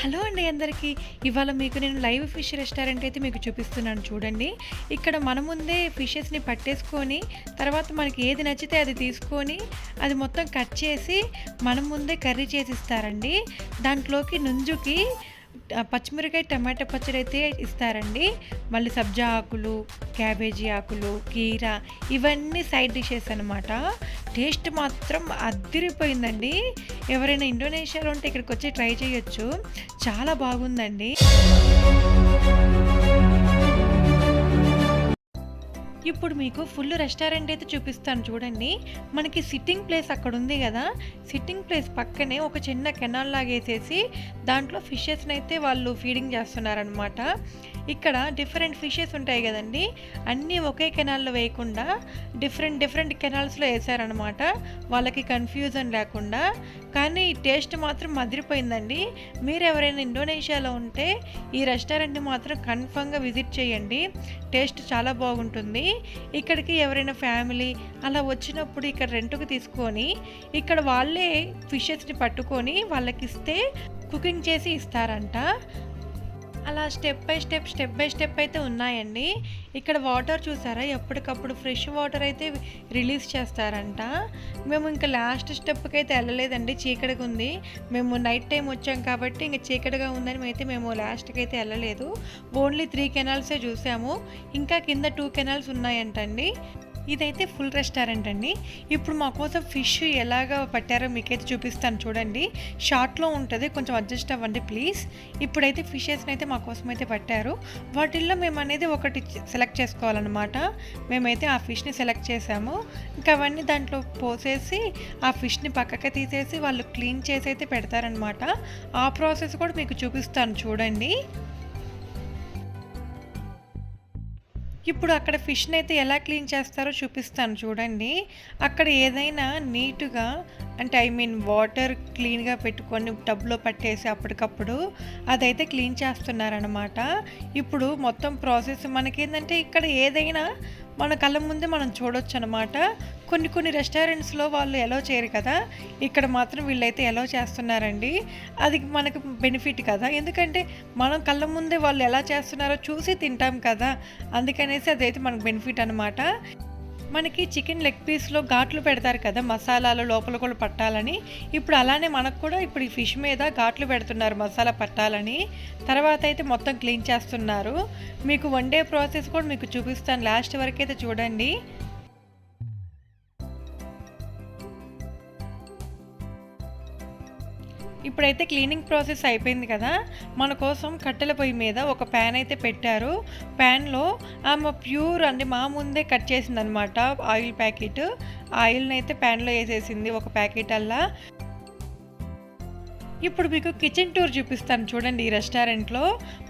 Hello అండి అందరికీ. ఇవాళ మీకు నేను లైవ్ ఫిష్ రెస్టారెంట్ అయితే మీకు చూపిస్తున్నాను చూడండి. ఇక్కడ మన ముందే ఫిషెస్ని పట్టేసుకొని తర్వాత మనకి ఏది నచ్చితే అది తీసుకొని అది మొత్తం కట్ చేసి మన ముందే కర్రీ చేసి ఇస్తారండి దాంట్లోకి నుంజుకి పచ్చిమిరకాయ టమాటా పచ్చడి అయితే ఇస్తారండి. మళ్ళీ సబ్జా ఆకులు క్యాబేజీ ఆకులు కీర ఇవన్నీ సైడ్ డిషెస్ అనమాట టేస్ట్ మాత్రం అదిరిపోయిందండి. ఎవరైనా ఇండోనేషియాలో ఉంటే ఇక్కడికి వచ్చి ట్రై చేయొచ్చు. చాలా బాగుందండి. ఇప్పుడు మీకు ఫుల్ రెస్టారెంట్ అయితే చూపిస్తాను చూడండి. మనకి సిట్టింగ్ ప్లేస్ అక్కడ ఉంది కదా. సిట్టింగ్ ప్లేస్ పక్కనే ఒక చిన్న కెనాల్ లాగేసేసి దాంట్లో ఫిషెస్ని అయితే వాళ్ళు ఫీడింగ్ చేస్తున్నారనమాట ఇక్కడ డిఫరెంట్ ఫిషెస్ ఉంటాయి కదండి. అన్నీ ఒకే కెనాల్లో వేయకుండా డిఫరెంట్ డిఫరెంట్ కెనాల్స్లో వేసారనమాట వాళ్ళకి కన్ఫ్యూజన్ లేకుండా. కానీ టేస్ట్ మాత్రం మదిరిపోయిందండి మీరు ఎవరైనా ఇండోనేషియాలో ఉంటే ఈ రెస్టారెంట్ని మాత్రం కన్ఫామ్గా విజిట్ చేయండి. టేస్ట్ చాలా బాగుంటుంది. ఇక్కడికి ఎవరైనా ఫ్యామిలీ అలా వచ్చినప్పుడు ఇక్కడ రెంట్కి తీసుకొని ఇక్కడ వాళ్ళే ఫిషెస్ని పట్టుకొని వాళ్ళకి ఇస్తే కుకింగ్ చేసి ఇస్తారంట. అలా step by step step by step అయితే ఉన్నాయండి. ఇక్కడ వాటర్ చూసారా? ఎప్పటికప్పుడు ఫ్రెష్ వాటర్ అయితే రిలీజ్ చేస్తారంట. మేము ఇంకా లాస్ట్ స్టెప్కి అయితే వెళ్ళలేదండి. చీకటిగా ఉంది. మేము నైట్ టైం వచ్చాం కాబట్టి ఇంకా చీకటిగా ఉందని అయితే మేము లాస్ట్కి అయితే వెళ్ళలేదు. ఓన్లీ త్రీ కెనాల్సే చూసాము. ఇంకా కింద టూ కెనాల్స్ ఉన్నాయంటండి. ఇదైతే ఫుల్ రెస్టారెంట్ అండి. ఇప్పుడు మా కోసం ఫిష్ ఎలాగ పట్టారో మీకైతే చూపిస్తాను చూడండి. షార్ట్లో ఉంటుంది కొంచెం అడ్జస్ట్ అవ్వండి ప్లీజ్. ఇప్పుడైతే ఫిషెస్ని అయితే మా కోసం అయితే పట్టారు. వాటిల్లో మేము అనేది ఒకటి సెలెక్ట్ చేసుకోవాలన్నమాట. మేమైతే ఆ ఫిష్ని సెలెక్ట్ చేసాము. ఇంకా అవన్నీ దాంట్లో పోసేసి ఆ ఫిష్ని పక్కకి తీసేసి వాళ్ళు క్లీన్ చేసి అయితే పెడతారనమాట ఆ ప్రాసెస్ కూడా మీకు చూపిస్తాను చూడండి. ఇప్పుడు అక్కడ ఫిష్ని అయితే ఎలా క్లీన్ చేస్తారో చూపిస్తాను చూడండి. అక్కడ ఏదైనా నీట్గా అంటే ఐ మీన్ వాటర్ క్లీన్గా పెట్టుకొని టబ్లో పట్టేసి అప్పటికప్పుడు అదైతే క్లీన్ చేస్తున్నారనమాట ఇప్పుడు మొత్తం ప్రాసెస్ మనకేంటంటే ఇక్కడ ఏదైనా మన కళ్ళ ముందే మనం చూడొచ్చు అనమాట కొన్ని కొన్ని రెస్టారెంట్స్లో వాళ్ళు ఎలో చేయరు కదా. ఇక్కడ మాత్రం వీళ్ళైతే ఎలో చేస్తున్నారండి. అది మనకు బెనిఫిట్ కదా. ఎందుకంటే మనం కళ్ళ ముందే వాళ్ళు ఎలా చేస్తున్నారో చూసి తింటాం కదా. అందుకనేసి అదైతే మనకు బెనిఫిట్ అనమాట మనకి చికెన్ లెగ్ పీస్లో ఘాట్లు పెడతారు కదా మసాలాలు లోపల కూడా పట్టాలని. ఇప్పుడు అలానే మనకు కూడా ఇప్పుడు ఈ ఫిష్ మీద ఘాట్లు పెడుతున్నారు మసాలా పట్టాలని. తర్వాత అయితే మొత్తం క్లీన్ చేస్తున్నారు. మీకు వండే ప్రాసెస్ కూడా మీకు చూపిస్తాను. లాస్ట్ వరకు అయితే చూడండి. ఇప్పుడైతే క్లీనింగ్ ప్రాసెస్ అయిపోయింది కదా. మన కోసం కట్టెల పొయ్యి మీద ఒక ప్యాన్ అయితే పెట్టారు. ప్యాన్లో ఆమె ప్యూర్ అంటే మా ముందే కట్ చేసింది అనమాట ఆయిల్ ప్యాకెట్. ఆయిల్ని అయితే ప్యాన్లో వేసేసింది ఒక ప్యాకెట్ అల్లా ఇప్పుడు మీకు కిచెన్ టూర్ చూపిస్తాను చూడండి ఈ రెస్టారెంట్లో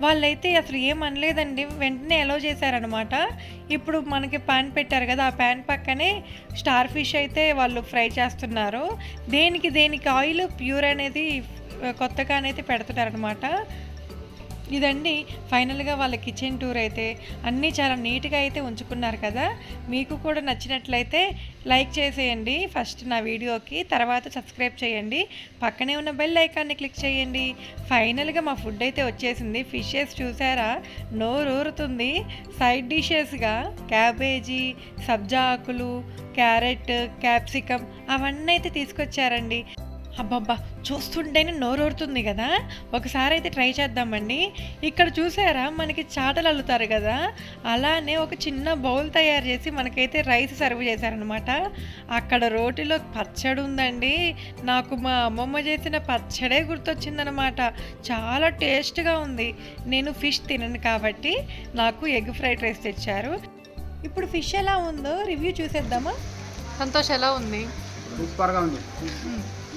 వాళ్ళైతే అసలు ఏం అనలేదండి వెంటనే అలో చేశారనమాట ఇప్పుడు మనకి ప్యాన్ పెట్టారు కదా ఆ ప్యాన్ పక్కనే స్టార్ ఫిష్ అయితే వాళ్ళు ఫ్రై చేస్తున్నారు. దేనికి దేనికి ఆయిల్ ప్యూర్ అనేది కొత్తగానైతే పెడుతున్నారనమాట ఇదండి ఫైనల్గా వాళ్ళ కిచెన్ టూర్ అయితే. అన్నీ చాలా నీట్గా అయితే ఉంచుకున్నారు కదా. మీకు కూడా నచ్చినట్లయితే లైక్ చేసేయండి ఫస్ట్ నా వీడియోకి తర్వాత సబ్స్క్రైబ్ చేయండి. పక్కనే ఉన్న బెల్ ఐకాన్ని క్లిక్ చేయండి. ఫైనల్గా మా ఫుడ్ అయితే వచ్చేసింది. ఫిషెస్ చూసారా? నోరూరుతుంది. సైడ్ డిషెస్గా క్యాబేజీ సబ్జా ఆకులు క్యారెట్ క్యాప్సికమ్ అవన్నీ అయితే తీసుకొచ్చారండి. అబ్బబ్బా చూస్తుంటేనే నోరూరుతుంది కదా? ఒకసారి అయితే ట్రై చేద్దామండి. ఇక్కడ చూసారా మనకి చాటలు అల్లుతారు కదా? అలానే ఒక చిన్న బౌల్ తయారు చేసి మనకైతే రైస్ సర్వ్ చేశారనమాట అక్కడ రోటిలో పచ్చడి ఉందండి. నాకు మా అమ్మమ్మ చేసిన పచ్చడే గుర్తొచ్చిందనమాట చాలా టేస్ట్గా ఉంది. నేను ఫిష్ తినను కాబట్టి నాకు ఎగ్ ఫ్రైడ్ రైస్ తెచ్చారు. ఇప్పుడు ఫిష్ ఎలా ఉందో రివ్యూ చూసేద్దామా? సంతోష్ ఎలా ఉంది? సూపర్గా ఉంది.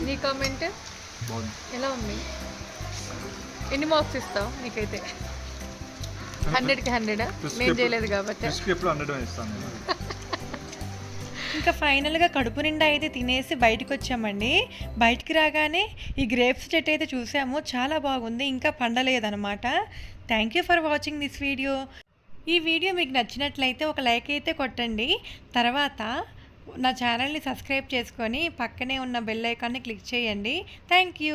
నీ కామెంట్ ఎలా ఉంది? ఎన్ని మార్క్స్ ఇస్తావు నీకైతే? హండ్రెడ్కి హండ్రెడ్ నేను చేయలేదు కాబట్టి. ఇంకా ఫైనల్గా కడుపు నిండా అయితే తినేసి బయటకు వచ్చామండి. బయటికి రాగానే ఈ గ్రేప్స్ చెట్టు అయితే చూసాము. చాలా బాగుంది. ఇంకా పండలేదన్నమాట. Thank you for watching this video ఈ వీడియో మీకు నచ్చినట్లయితే ఒక లైక్ అయితే కొట్టండి. తర్వాత నా ఛానల్ని సబ్స్క్రైబ్ చేసుకొని పక్కనే ఉన్న బెల్ ఐకాన్ని క్లిక్ చేయండి. Thank you.